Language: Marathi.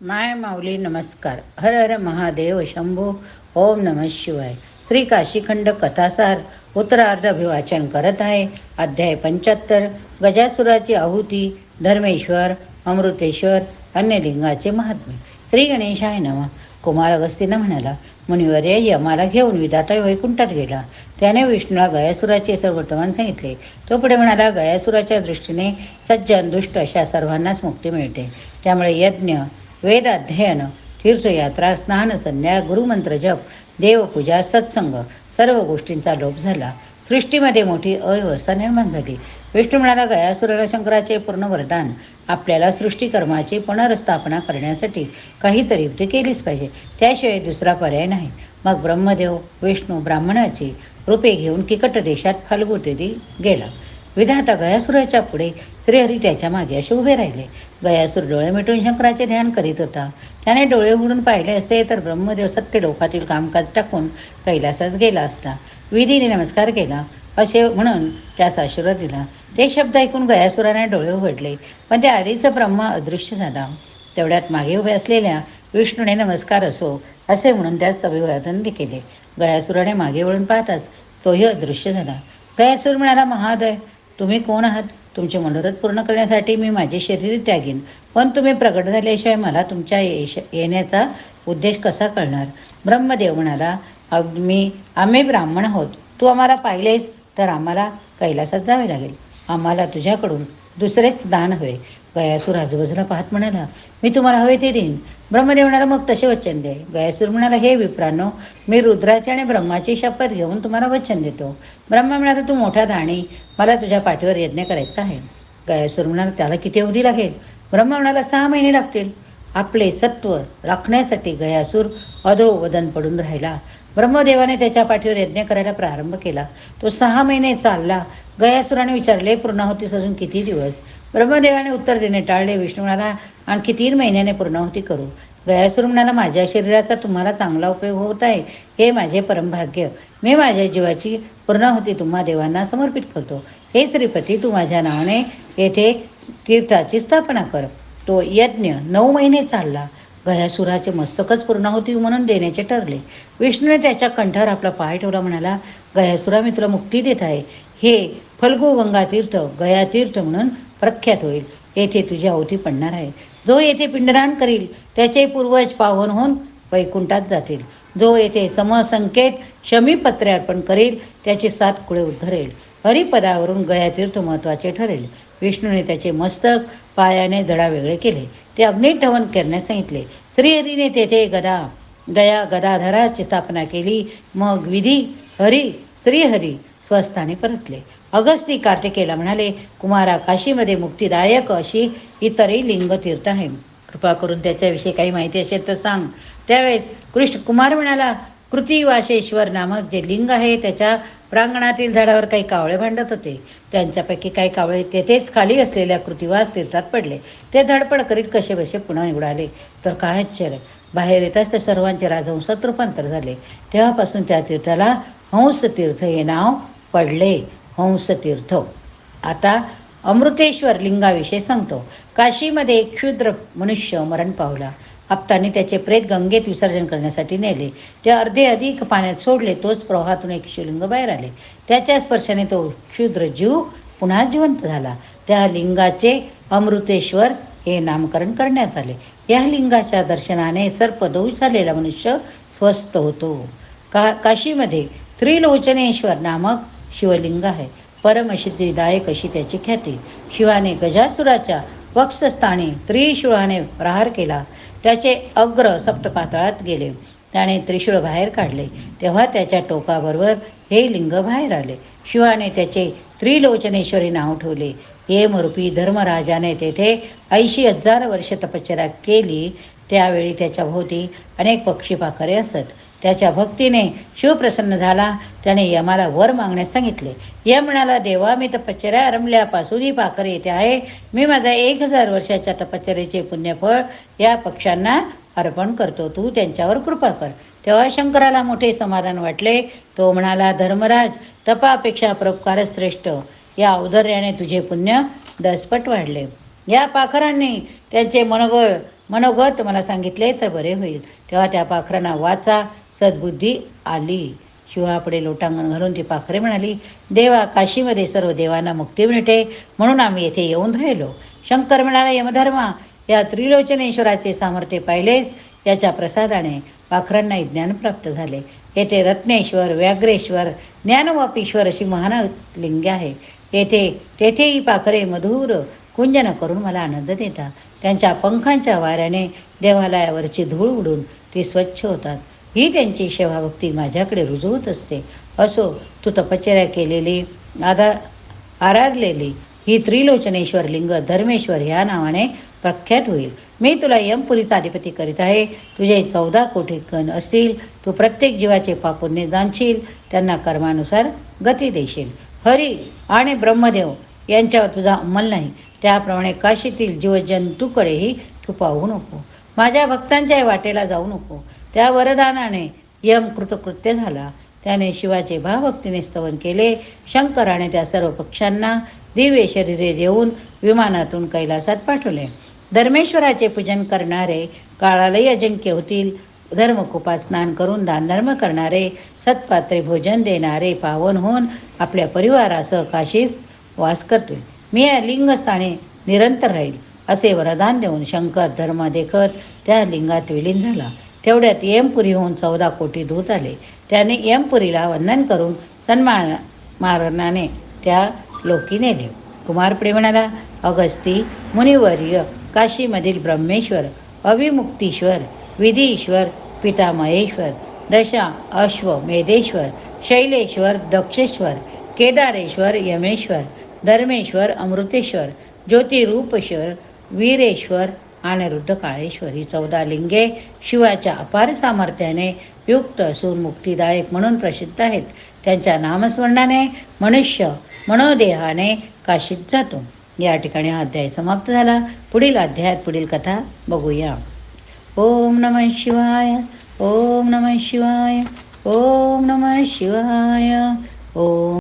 माय माऊली नमस्कार. हर हर महादेव शंभो ओम नम शिवाय. श्री काशीखंड कथासार उत्तरार्ध अभिवाचन करत आहे. अध्याय पंच्याहत्तर गजासुराची आहुती धर्मेश्वर अमृतेश्वर अन्य लिंगाचे महात्म्य. श्री गणेशाय नम. कुमार अगस्तीनं म्हणाला मुनिवर्य यमाला घेऊन विधाता वैकुंठात गेला. त्याने विष्णूला गयासुराचे सर्व वर्तमान सांगितले. तो पुढे म्हणाला गयासुराच्या दृष्टीने सज्जन दुष्ट अशा सर्वांनाच मुक्ती मिळते. त्यामुळे यज्ञ वेद अध्ययन तीर्थयात्रा स्नान संध्या गुरुमंत्र जप देवपूजा सत्संग सर्व गोष्टींचा लोप झाला. सृष्टीमध्ये मोठी अव्यवस्था निर्माण झाली. विष्णू म्हणाला गयासुराला शंकराचे पूर्ण वरदान आपल्याला सृष्टीकर्माची पुनर्स्थापना करण्यासाठी काहीतरी युक्ती केलीच पाहिजे. त्याशिवाय दुसरा पर्याय नाही. मग ब्रह्मदेव विष्णू ब्राह्मणाची रूपे घेऊन किकट देशात फाल्गुतेरी गेला. विधाता गयासुराच्या पुढे श्रीहरी त्याच्यामागे असे उभे राहिले. गयासूर डोळे मिटून शंकराचे ध्यान करीत होता. त्याने डोळे उघडून पाहिले असते तर ब्रह्मदेव सत्य लोकातील कामकाज टाकून कैलासात गेला असता. विधीने नमस्कार केला. असे म्हणून त्यास आशीर्वाद दिला. ते शब्द ऐकून गयासुराने डोळे उघडले. पण त्या आधीचं ब्रह्मा अदृश्य झाला. तेवढ्यात मागे उभे असलेल्या विष्णूने नमस्कार असो असे म्हणून त्यास अभिवादन केले. गयासुराने मागे वळून पाहताच तोही अदृश्य झाला. गयासूर म्हणाला महादय तुम्ही कोण आहात? तुमचे मनोरथ पूर्ण करण्यासाठी मी माझे शरीर त्यागीन. पण तुम्ही प्रगट झाल्याशिवाय मला तुमच्या येश येण्याचा उद्देश कसा कळणार? ब्रह्मदेव म्हणाला "अग- मी आम्ही ब्राह्मण आहोत. तू आम्हाला पाहिलेस तर आम्हाला कैलासात जावे लागेल. आम्हाला तुझ्याकडून दुसरेच दान हवे. गयासूर आजूबाजूला पाहत म्हणाला मी तुम्हाला हवे ते देईन. ब्रह्मदेवणाला मग तसे वचन दे. गयासूर म्हणाला हे विप्रानो मी रुद्राची आणि ब्रह्माची शपथ घेऊन तुम्हाला वचन देतो. ब्रह्म म्हणाला तू मोठा दाणी मला तुझ्या पाठीवर यज्ञ करायचा आहे. गयासूर म्हणाला त्याला किती अवधी लागेल? ब्रह्म म्हणाला सहा महिने लागतील. आपले सत्व राखण्यासाठी गयासूर अधो वदन पडून राहिला. ब्रह्मदेवाने त्याच्या पाठीवर यज्ञ करायला प्रारंभ केला. तो सहा महिने चालला. गयासुराने विचारले पूर्णाहुतीस अजून किती दिवस? ब्रह्मदेवाने उत्तर देणे टाळले विष्णू म्हणाला आणखी तीन महिन्याने पूर्णाहुती करू. गयासूर म्हणाला माझ्या शरीराचा तुम्हाला चांगला उपयोग होत आहे. हे माझे परमभाग्य. मी माझ्या जीवाची पूर्णाहुती तुम्हा देवांना समर्पित करतो. हे श्रीपती तू माझ्या नावाने येथे तीर्थाची स्थापना कर. तो यज्ञ नऊ महिने चालला. गयासुराचे मस्तकच पूर्ण होती म्हणून देण्याचे ठरले. विष्णूने त्याच्या कंठावर आपला पाय ठेवला म्हणाला गयासुरा मी तुला मुक्ती देत आहे. हे फल्गू गंगा तीर्थ गयातीर्थ म्हणून प्रख्यात होईल. येथे तुझी अवती पडणार आहे. जो येथे पिंडदान करील त्याचे पूर्वज पावन होऊन वैकुंठात जातील. जो येथे समसंकेत शमीपत्रे अर्पण करेल त्याचे सात कुळे उद्धरेल. हरिपदावरून गयातीर्थ महत्त्वाचे ठरेल. विष्णूने त्याचे मस्तक पायाने धडा वेगळे केले. ते अग्निठवन करण्यास सांगितले. श्रीहरीने तेथे गदा गया गदाधराची स्थापना केली. मग विधी हरी श्रीहरी स्वस्थाने परतले. अगस्ती कार्तिकेला म्हणाले कुमारा काशीमध्ये मुक्तिदायक अशी इतरही लिंग तीर्थ आहे कृपा करून त्याच्याविषयी काही माहिती असेल तर सांग. त्यावेळेस कृष्ण कुमार म्हणाला कृतिवाशेश्वर नामक जे लिंग आहे त्याच्या प्रांगणातील झाडावर काही कावळे भांडत होते. त्यांच्यापैकी काही कावळे तेथेच खाली असलेल्या कृतिवास तीर्थात पडले. ते धडपड करीत कसे बसे पुन्हा निवडाले तर काय आश्चर्य. बाहेर येताच त्या सर्वांचे राजहंसात रूपांतर झाले. तेव्हापासून त्या तीर्थाला हंसतीर्थ हे नाव पडले. हंसतीर्थ. आता अमृतेश्वर लिंगाविषयी सांगतो. काशीमध्ये एक क्षुद्र मनुष्य मरण पावला. आप्तांनी त्याचे प्रेत गंगेत विसर्जन करण्यासाठी नेले. ते अर्धे अधिक पाण्यात सोडले तोच प्रवाहातून एक शिवलिंग बाहेर आले. त्याच्या स्पर्शाने तो क्षुद्र जीव पुन्हा जिवंत झाला. त्या लिंगाचे अमृतेश्वर हे नामकरण करण्यात आले. या लिंगाच्या दर्शनाने सर्पदोष झालेला मनुष्य स्वस्थ होतो. का काशीमध्ये त्रिलोचनेश्वर नामक शिवलिंग आहे. परमसिद्धिदायक अशी त्याची ख्याती. शिवाने गजासुराच्या वक्षस्थानी त्रिशूळाने प्रहार केला. त्याचे अग्र सप्तपातळात गेले. त्याने त्रिशूळ बाहेर काढले. तेव्हा त्याच्या टोकाबरोबर हे लिंग बाहेर आले. शिवाने त्याचे त्रिलोचनेश्वरी नाव ठेवले. हेमरूपी धर्मराजाने तेथे ऐंशी हजार वर्ष तपश्चर्या केली. त्यावेळी त्याच्या भोवती अनेक पक्षी पाखरे असत. त्याच्या भक्तीने शिव प्रसन्न झाला. त्याने यमाला वर मागण्यास सांगितले. यम म्हणाला देवा मी तपश्चर्या आरंभल्यापासून ही येथे आहे. मी माझा एक हजार वर्षाच्या तपश्चर्याचे पुण्यफळ या पक्ष्यांना अर्पण करतो. तू त्यांच्यावर कृपा कर. तेव्हा शंकराला मोठे समाधान वाटले. तो म्हणाला धर्मराज तपापेक्षा परोपकार श्रेष्ठ. या औदर्याने तुझे पुण्य दसपट वाढले. या पाखरांनी त्यांचे मनोबळ मनोगत मला सांगितले तर बरे होईल. तेव्हा त्या पाखरांना वाचा सद्बुद्धी आली. शिवापुढे लोटांगण घालून ती पाखरे म्हणाली देवा काशीमध्ये सर्व देवांना मुक्ती मिळते म्हणून आम्ही येथे येऊन राहिलो. शंकर म्हणाला यमधर्मा या त्रिलोचनेश्वराचे सामर्थ्य पाहिलेच याच्या प्रसादाने पाखरांनाही ज्ञान प्राप्त झाले. येथे रत्नेश्वर व्याघ्रेश्वर ज्ञानवापीश्वर अशी महान लिंगे आहे येथे तेथेही पाखरे मधुर कुंजन करून मला आनंद देतात त्यांच्या पंखांच्या वाऱ्याने देवालयावरची धूळ उडून ती स्वच्छ होतात. ही त्यांची सेवाभक्ती माझ्याकडे रुजवत असते. असो तू तपश्चर्या केलेली आधार आरारलेली ही त्रिलोचनेश्वर लिंग धर्मेश्वर ह्या नावाने प्रख्यात होईल. मी तुला यमपुरीचा अधिपती करीत आहे. तुझे चौदा कोटी कण असतील. तू प्रत्येक जीवाचे पापुण्य जाणशील. त्यांना कर्मानुसार गती देशील. हरी आणि ब्रह्मदेव यांच्यावर तुझा अंमल नाही. त्याप्रमाणे काशीतील जीवजंतूकडेही तू पाहू नको. माझ्या भक्तांच्या वाटेला जाऊ नको. त्या वरदानाने यम कृतकृत्य झाला. त्याने शिवाचे भावभक्तीने स्तवन केले. शंकराने त्या सर्व पक्षांना दिव्य शरीरे देऊन विमानातून कैलासात पाठवले. धर्मेश्वराचे पूजन करणारे काळालाही अजिंक्य होतील. धर्मकुपात स्नान करून दानधर्म करणारे सत्पात्रे भोजन देणारे पावन होऊन आपल्या परिवारासह काशीत वास करतील. मी या लिंगस्थाने निरंतर राहील असे वरदान देऊन शंकर धर्म देखत त्या लिंगात विलीन झाला. तेवढ्यात यमपुरी होऊन चौदा कोटी दूत आले. त्याने यमपुरीला वंदन करून सन्मान मारणाने त्या लोकी नेले. कुमारपुढे म्हणाला अगस्ती मुनिवर्य काशीमधील ब्रह्मेश्वर अविमुक्तीश्वर विधीश्वर पितामहेश्वर दशा अश्व मेधेश्वर शैलेश्वर दक्षेश्वर केदारेश्वर यमेश्वर धर्मेश्वर अमृतेश्वर ज्योतिरूपेश्वर वीरेश्वर आणि रुद्रकाळेश्वर ही चौदा लिंगे शिवाच्या अपार सामर्थ्याने युक्त असून मुक्तिदायक म्हणून प्रसिद्ध आहेत. त्यांच्या नामस्मरणाने मनुष्य मनोदेहाने काशीत जातो. या ठिकाणी हा अध्याय समाप्त झाला. पुढील अध्यायात पुढील कथा बघूया. ओम नमः शिवाय ओम नमः शिवाय ओम नमः शिवाय ओम